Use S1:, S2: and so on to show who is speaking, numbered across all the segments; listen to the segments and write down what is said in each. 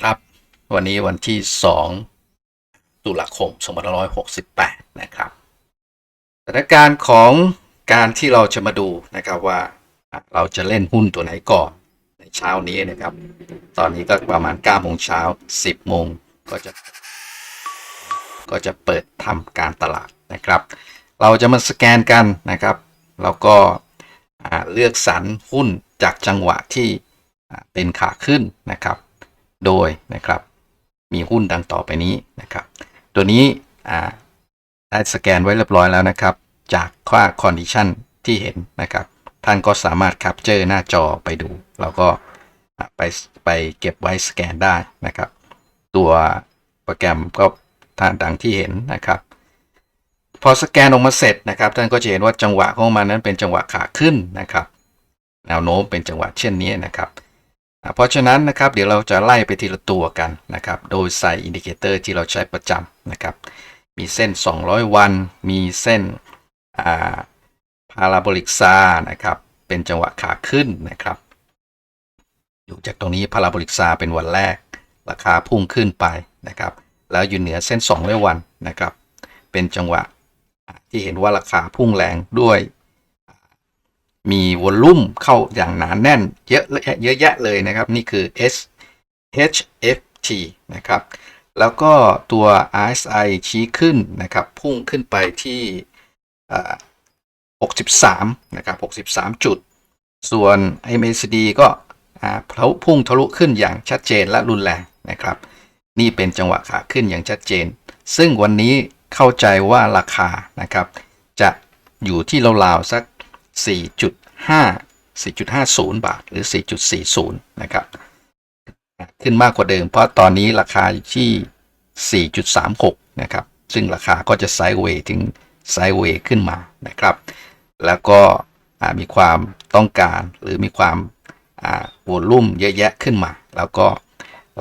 S1: ครับ วันนี้วันที่ 2 ตุลาคม 2568 นะครับสถานการณ์ของการที่เราจะมาดูนะครับว่าเราจะเล่นหุ้นตัวไหนก่อนในเช้านี้นะครับ ตอนนี้ก็ประมาณ9โมงเช้า 10 โมงก็จะ ก็จะเปิดทำการตลาดนะครับ เราจะมาสแกนกันนะครับ แล้วก็เลือกสรรหุ้นจากจังหวะที่เป็นขาขึ้นนะครับ โดยนะครับมีหุ้นดังต่อไปนี้นะครับ ตัวนี้ได้สแกนไว้เรียบร้อยแล้วนะครับ จากค่า condition ที่เห็นนะครับ ท่านก็สามารถ capture หน้าจอไปดู แล้วก็ไปไปเก็บไว้สแกนได้นะครับ ตัวโปรแกรมก็ท่านดังที่เห็นนะครับ พอสแกนออกมาเสร็จนะครับ ท่านก็จะเห็นว่าจังหวะของมันนั้นเป็นจังหวะขาขึ้นนะครับ แนวโน้มเป็นจังหวะเช่นนี้นะครับ เพราะฉะนั้นนะครับเดี๋ยวเราจะไล่ไปทีละตัวกันนะครับโดยใส่อินดิเคเตอร์ที่เราใช้ประจำนะครับมีเส้น 200 วัน มีเส้นพาราโบลิกซานะครับเป็นจังหวะขาขึ้นนะครับอยู่จากตรงนี้พาราโบลิกซาเป็นวันแรก ราคาพุ่งขึ้นไปนะครับแล้วอยู่เหนือเส้น 200 วันนะครับเป็นจังหวะที่เห็นว่าราคาพุ่งแรงด้วย มีวอลลุ่มเข้าอย่างหนานแน่นเยอะเยอะแยะเลยนะครับ นี่คือ S HFT นะครับ แล้วก็ตัว RSI ชี้ขึ้นนะครับ พุ่งขึ้นไปที่63 นะครับ 63 จุด ส่วน MACD ก็พุ่งทะลุขึ้นอย่างชัดเจนและรุนแรงนะครับ นี่เป็นจังหวะขาขึ้นอย่างชัดเจน ซึ่งวันนี้เข้าใจว่าราคานะครับ จะอยู่ที่ราวๆสัก 4.5 4.50 บาท หรือ 4.40 นะครับ ขึ้นมากกว่าเดิม เพราะตอนนี้ราคาอยู่ที่ 4.36 นะครับ ซึ่งราคาก็จะไซด์เวย์ถึงไซด์เวย์ขึ้นมานะครับ แล้วก็มีความต้องการหรือมีความวอลุ่มเยอะแยะขึ้นมา แล้วก็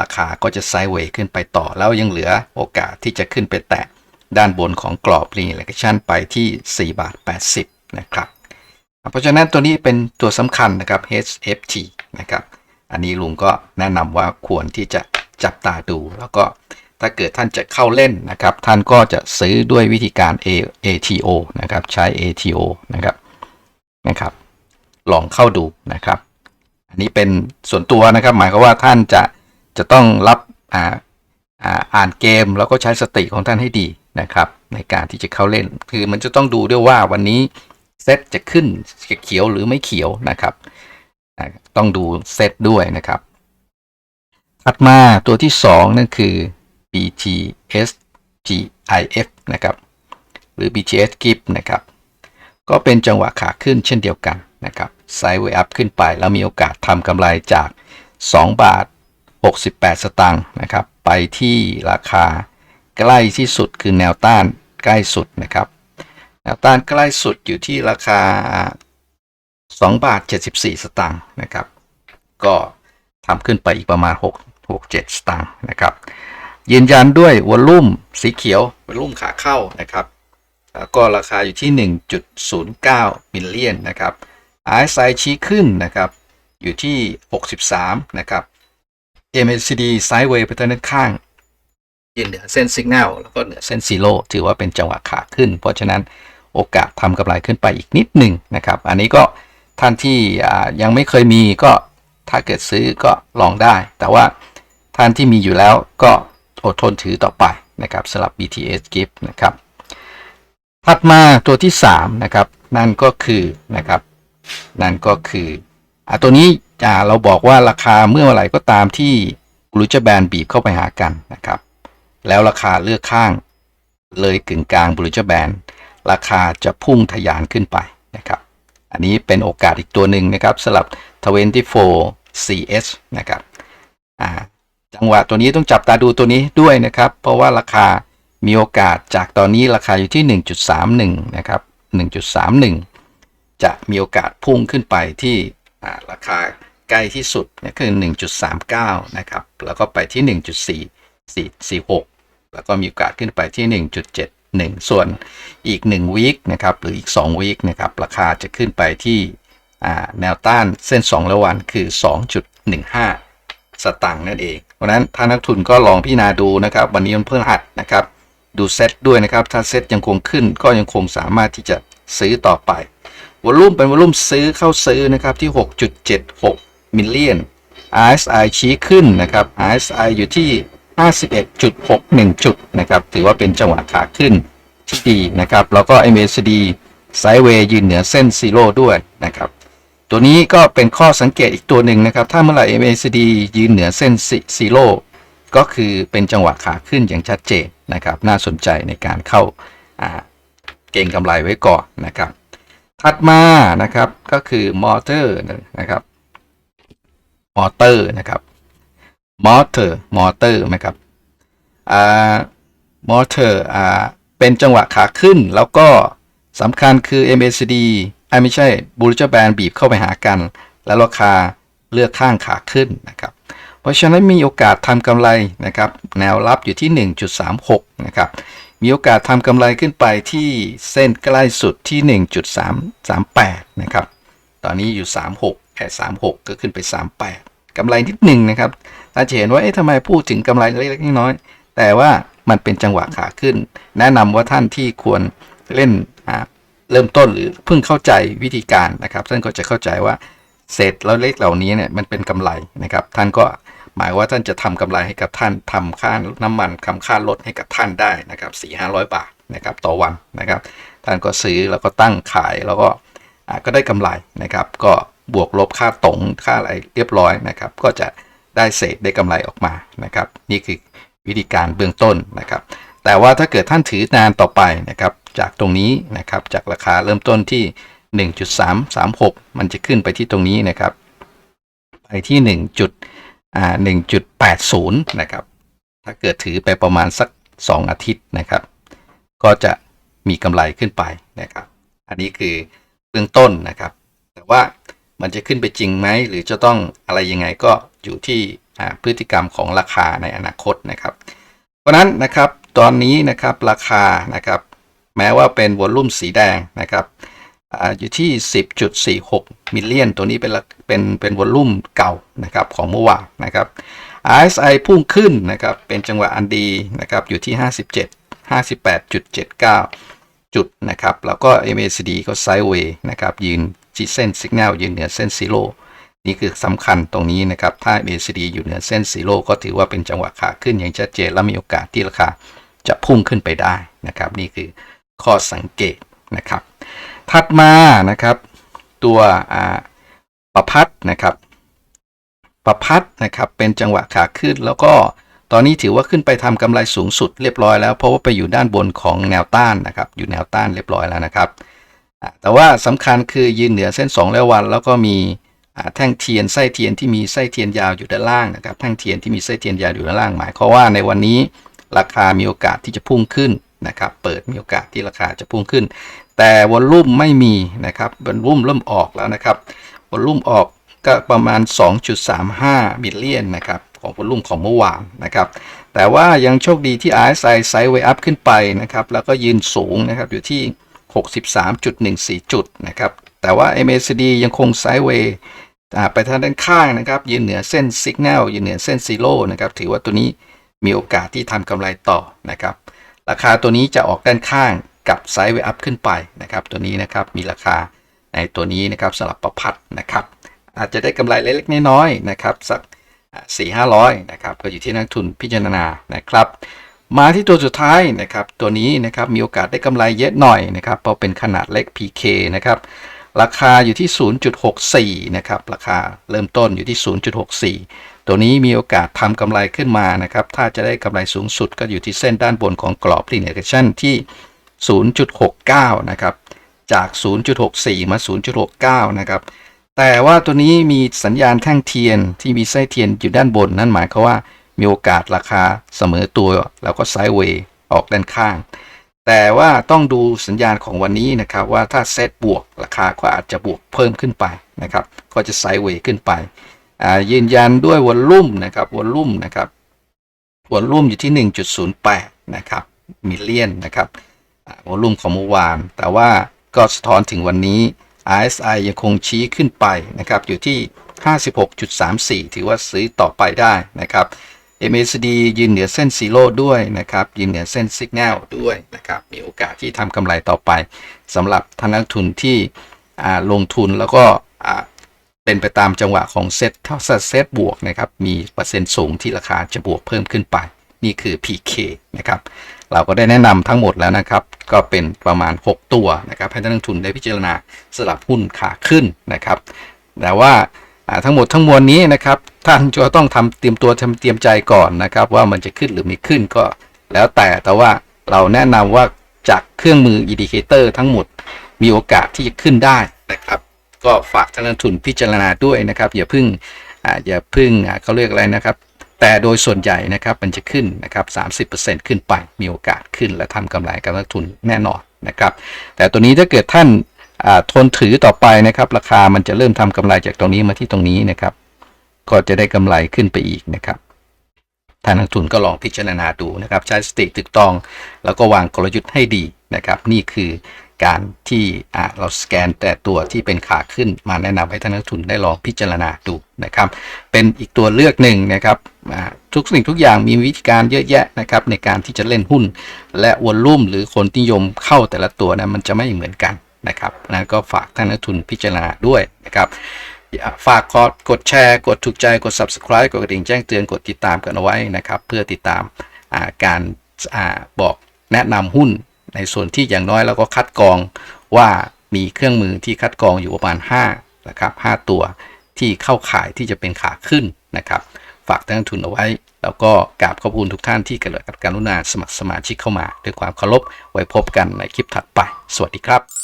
S1: ราคาก็จะไซด์เวย์ขึ้นไปต่อ แล้วยังเหลือโอกาสที่จะขึ้นไปแตะด้านบนของกรอบรีเลกชันไปที่ 4 บาท 80 นะครับ เพราะฉะนั้นตัวนี้เป็นตัวสำคัญนะครับ HFT นะครับ อันนี้ลุงก็แนะนำว่าควรที่จะจับตาดู แล้วก็ถ้าเกิดท่านจะเข้าเล่นนะครับ ท่านก็จะซื้อด้วยวิธีการ A ATO นะครับ ใช้ ATO นะครับนะครับ ลองเข้าดูนะครับ อันนี้เป็นส่วนตัวนะครับ หมายความว่าท่านจะจะต้องรับอ่าอ่าอ่านเกมแล้วก็ใช้สติของท่านให้ดีนะครับ ในการที่จะเข้าเล่น คือมันจะต้องดูด้วยว่าวันนี้ เซตจะขึ้นจะเขียวหรือไม่เขียวนะครับ ต้องดูเซตด้วยนะครับ ถัดมาตัวที่ 2 นั่นคือ BTS GIF นะครับ หรือ BTS GIF นะครับ ก็เป็นจังหวะขาขึ้นเช่นเดียวกันนะครับไซด์เวย์อัพขึ้นไปแล้วมีโอกาสทำกำไรจาก 2 บาท 68 สตางค์นะครับ ไปที่ราคาใกล้ที่สุดคือแนวต้านใกล้สุดนะครับ แนวต้านใกล้สุดอยู่ที่ราคา 2 บาท 74 สตางค์นะครับ ก็ทำขึ้นไปอีกประมาณ 6 6 7 สตางค์นะครับ ยืนยันด้วยวอลลุ่มสีเขียววอลลุ่มขาเข้านะครับก็ราคาอยู่ที่ 1.09มิลเลียนนะครับ RSI ชี้ขึ้นนะครับ อยู่ที่ 63 นะครับ MACD Sideways ไปทางด้านข้างยืนเหนือเส้น Signal แล้วก็เหนือเส้น Zero ถือว่าเป็นจังหวะขาขึ้น เพราะฉะนั้น โอกาสทำกำไรขึ้นไปอีกนิดหนึ่งนะครับ อันนี้ก็ท่านที่ยังไม่เคยมีก็ถ้าเกิดซื้อก็ลองได้ แต่ว่าท่านที่มีอยู่แล้วก็อดทนถือต่อไปนะครับสำหรับ BTS Gift นะครับ ถัดมาตัวที่ 3 นะครับ นั่นก็คือนะครับ นั่นก็คืออ่าตัวนี้อ่าเราบอกว่าราคาเมื่อไหร่ก็ตามที่กลูจแบนบีบเข้าไปหากันนะครับ แล้วราคาเลือกข้างเลยกึ่งกลางบลูจแบน ราคาจะพุ่งทะยานขึ้นไปนะครับ อันนี้เป็นโอกาสอีกตัวหนึ่งนะครับสำหรับ 24 CS นะครับจังหวะตัวนี้ต้องจับตาดูตัวนี้ด้วยนะครับ เพราะว่าราคามีโอกาสจากตอนนี้ราคาอยู่ที่ 1.31 นะครับ 1.31 จะมีโอกาสพุ่งขึ้นไปที่ราคาใกล้ที่สุดนี่คือ 1.39 นะครับ แล้วก็ไปที่ 1.4446 แล้วก็มีโอกาสขึ้นไปที่ 1 ส่วนอีก1วีคนะครับหรืออีก2วีคนะครับราคาจะขึ้นไปที่แนวต้านเส้น 2 ระวันคือ 2.15 สตังค์นั่นเอง เพราะนั้นถ้านักทุนก็ลองพิจารณาดูนะครับ วันนี้มันเพิ่งหัดนะครับ ดูเซตด้วยนะครับ ถ้าเซตยังคงขึ้นก็ยังคงสามารถที่จะซื้อต่อไปวอลุ่มเป็นวอลลุ่มซื้อเข้าซื้อนะครับที่ 6.76 มิลเลียน RSI ชี้ขึ้นนะครับ RSI อยู่ที่ 51.61 จุดนะครับ ถือว่าเป็นจังหวะขาขึ้นที่ดีนะครับ แล้วก็ MACD ไซด์เวย์ยืนเหนือเส้นซีโร่ด้วยนะครับ ตัวนี้ก็เป็นข้อสังเกตอีกตัวหนึ่งนะครับ ถ้าเมื่อไหร่ MACD ยืนเหนือเส้นซีโร่ก็คือเป็นจังหวะขาขึ้นอย่างชัดเจนนะครับ น่าสนใจในการเข้าเก่งกำไรไว้ก่อนนะครับ ถัดมานะครับก็คือมอเตอร์นะครับ มอเตอร์นะครับ มอเตอร์มอเตอร์นะครับอ่ามอเตอร์อ่าเป็นจังหวะขาขึ้นแล้วก็สำคัญคือ MACD อ่าไม่ใช่บูรจแบนบีบเข้าไปหากัน แล้วราคาเลือกข้างขาขึ้นนะครับ เพราะฉะนั้นมีโอกาสทำกำไรนะครับ แนวรับอยู่ที่ 1.36 นะครับ มีโอกาสทำกำไรขึ้นไปที่เส้นใกล้สุดที่ 1.338 นะครับ ตอนนี้อยู่ 36แค่36 ก็ขึ้นไป 38กำไรนิดหนึ่งนะครับ ถ้าจะเห็นว่าเอ๊ะทำไมพูดถึงกำไรเล็กๆน้อยๆแต่ว่ามันเป็นจังหวะขาขึ้น แนะนำว่าท่านที่ควรเล่นเริ่มต้นหรือเพิ่งเข้าใจวิธีการนะครับ ท่านก็จะเข้าใจว่าเศษแล้วเล็กเหล่านี้เนี่ยมันเป็นกำไรนะครับ ท่านก็หมายว่าท่านจะทำกำไรให้กับท่านทำค่าน้ำมันคำค่ารถให้กับท่านได้นะครับ4 5 0 0บาทนะครับต่อวันนะครับ ท่านก็ซื้อแล้วก็ตั้งขายแล้วก็ก็ได้กำไรนะครับ ก็บวกลบค่าตรงค่าอะไรเรียบร้อยนะครับ ก็จะ ได้เศษได้กำไรออกมานะครับ นี่คือวิธีการเบื้องต้นนะครับ แต่ว่าถ้าเกิดท่านถือนานต่อไปนะครับ จากตรงนี้นะครับจากราคาเริ่มต้นที่ 1.336 มันจะขึ้นไปที่ตรงนี้นะครับ ไปที่ 1 จุดอ่า1.80 นะครับ ถ้าเกิดถือไปประมาณสัก 2 อาทิตย์นะครับ ก็จะมีกำไรขึ้นไปนะครับ อันนี้คือเบื้องต้นนะครับ แต่ว่ามันจะขึ้นไปจริงไหม หรือจะต้องอะไรยังไงก็ อยู่ที่พฤติกรรมของราคาในอนาคตนะครับ เพราะนั้นนะครับตอนนี้นะครับราคานะครับแม้ว่าเป็นวอลลุ่มสีแดงนะครับอยู่ที่ 10.46 มิลเลียน ตัวนี้เป็นเป็นเป็นวอลลุ่มเก่านะครับของเมื่อวานนะครับ RSI พุ่งขึ้นนะครับเป็นจังหวะอันดีนะครับอยู่ที่ 57 58.79 จุดนะครับแล้วก็ MACD ก็ไซด์เวย์นะครับยืนจีเส้นสัญญาณยืนเหนือเส้นซีโร่ นี่คือสำคัญตรงนี้นะครับ ถ้า ACD อยู่เหนือเส้นซีโร่ก็ถือว่าเป็นจังหวะขาขึ้นอย่างชัดเจนและมีโอกาสที่ราคาจะพุ่งขึ้นไปได้นะครับ นี่คือข้อสังเกตนะครับ ถัดมานะครับตัวอ่าประพัดนะครับ ประพัดนะครับเป็นจังหวะขาขึ้นแล้วก็ตอนนี้ถือว่าขึ้นไปทำกำไรสูงสุดเรียบร้อยแล้ว เพราะว่าไปอยู่ด้านบนของแนวต้านนะครับ อยู่แนวต้านเรียบร้อยแล้วนะครับ แต่ว่าสำคัญคือยืนเหนือเส้น 2 แล้ววัน แล้วก็มี แท่งเทียนไส้เทียนที่มีไส้เทียนยาวอยู่ด้านล่างนะครับแท่งเทียนที่มีไส้เทียนยาวอยู่ด้านล่างหมายความว่าในวันนี้ราคามีโอกาสที่จะพุ่งขึ้นนะครับ เปิดมีโอกาสที่ราคาจะพุ่งขึ้น แต่วอลลุ่มไม่มีนะครับวอลลุ่มเริ่มออกแล้วนะครับวอลลุ่มออกก็ประมาณ 2.35มิลเลียนนะครับของวอลลุ่มของเมื่อวานนะครับแต่ว่ายังโชคดีที่ RSI ไซด์เวอัพขึ้นไปนะครับแล้วก็ยืนสูงนะครับอยู่ที่ 63.14 จุดนะครับแต่ว่า MACD ยังคงไซด์เวย์ ไปทางด้านข้างนะครับยืนเหนือเส้นสัญญาณยืนเหนือเส้นซีโร่นะครับถือว่าตัวนี้มีโอกาสที่ทำกำไรต่อนะครับ ราคาตัวนี้จะออกด้านข้างกับไซด์เวอัพขึ้นไปนะครับ ตัวนี้นะครับมีราคาในตัวนี้นะครับสำหรับประพัดนะครับ อาจจะได้กำไรเล็กๆน้อยๆนะครับสักสี่ห้าร้อยนะครับก็อยู่ที่นักทุนพิจารณานะครับ มาที่ตัวสุดท้ายนะครับ ตัวนี้นะครับมีโอกาสได้กำไรเยอะหน่อยนะครับเพราะเป็นขนาดเล็ก PK นะครับ ราคาอยู่ที่ 0.64 นะครับ ราคาเริ่มต้นอยู่ที่ 0.64 ตัวนี้มีโอกาสทำกำไรขึ้นมานะครับ ถ้าจะได้กำไรสูงสุดก็อยู่ที่เส้นด้านบนของกรอบ Linear Action ที่ 0.69 นะครับ จาก 0.64 มา 0.69 นะครับ แต่ว่าตัวนี้มีสัญญาณแท่งเทียนที่มีไส้เทียนอยู่ด้านบน นั่นหมายความว่ามีโอกาสราคาเสมอตัว แล้วก็ไซด์เวย์ออกด้านข้าง แต่ว่าต้องดูสัญญาณของวันนี้นะครับ ว่าถ้าเซตบวกราคาก็อาจจะบวกเพิ่มขึ้นไปนะครับ ก็จะไซด์เวย์ขึ้นไปยืนยันด้วยวอลลุ่มนะครับวอลลุ่มนะครับวอลลุ่มอยู่ที่ 1.08 นะครับมิลเลียนนะครับวอลลุ่มของเมื่อวาน แต่ว่าก็สะท้อนถึงวันนี้ RSI ยังคงชี้ขึ้นไปนะครับอยู่ที่ 56.34 ถือว่าซื้อต่อไปได้นะครับ MACD ยืนเหนือเส้นซีโร่ด้วยนะครับ ยืนเหนือเส้นสัญญาณด้วยนะครับ มีโอกาสที่ทำกำไรต่อไปสำหรับท่านนักทุนที่ลงทุนแล้วก็เป็นไปตามจังหวะของเซ็ตถ้าเซ็ตบวกนะครับ มีเปอร์เซ็นต์สูงที่ราคาจะบวกเพิ่มขึ้นไป นี่คือ PK นะครับ เราก็ได้แนะนำทั้งหมดแล้วนะครับ ก็เป็นประมาณ 6 ตัวนะครับ ให้ท่านนักทุนได้พิจารณาสลับหุ้นขาขึ้นนะครับ แต่ว่า ทั้งหมดทั้งมวลนี้นะครับท่านจะต้องทำเตรียมตัวทำเตรียมใจก่อนนะครับ ว่ามันจะขึ้นหรือไม่ขึ้นก็ แล้วแต่แต่ว่าเราแนะนำว่าจากเครื่องมืออินดิเคเตอร์ทั้งหมดมีโอกาสที่จะขึ้นได้นะครับ ก็ฝากท่านนักทุนพิจารณาด้วยนะครับ อย่าพึ่งออย่าพึ่งเขาเรียกอะไรนะครับ แต่โดยส่วนใหญ่นะครับมันจะขึ้นนะครับ30%ขึ้นไปมีโอกาสขึ้นและทำกำไรกับนักทุนแน่นอนนะครับ แต่ตัวนี้ถ้าเกิดท่าน ทนถือต่อไปนะครับ ราคามันจะเริ่มทำกำไรจากตรงนี้มาที่ตรงนี้นะครับ ก็จะได้กำไรขึ้นไปอีกนะครับท่านนักทุนก็ลองพิจารณาดูนะครับ ใช้สติตึกตอง แล้วก็วางกลยุทธ์ให้ดีนะครับ นี่คือการที่เราสแกนแต่ตัวที่เป็นขาขึ้นมาแนะนำให้ท่านนักทุนได้ลองพิจารณาดูนะครับ เป็นอีกตัวเลือกหนึ่งนะครับทุกสิ่งทุกอย่างมีวิธีการเยอะแยะนะครับในการที่จะเล่นหุ้น และวอลลุ่มหรือคนนิยมเข้าแต่ละตัวนะมันจะไม่เหมือนกัน นะครับนะก็ฝากท่านนักทุนพิจารณาด้วยนะครับฝากกดกดแชร์กดถูกใจกด subscribe กดกระดิ่งแจ้งเตือนกดติดตามกันเอาไว้นะครับ เพื่อติดตามาการาบอกแนะนำหุ้นในส่วนที่อย่างน้อยเราก็คัดกรองว่ามีเครื่องมือที่คัดกรองอยู่ประมาณ5นะครับ5ตัวที่เข้าข่ายที่จะเป็นขาขึ้นนะครับ ฝากท่านนักทุนเอาไว้ แล้วก็กราบขอบคุณทุกท่านที่กรุณาสมัครสมาชิกเข้ามา ด้วยความเคารพไว้พบกันในคลิปถัดไป สวัสดีครับ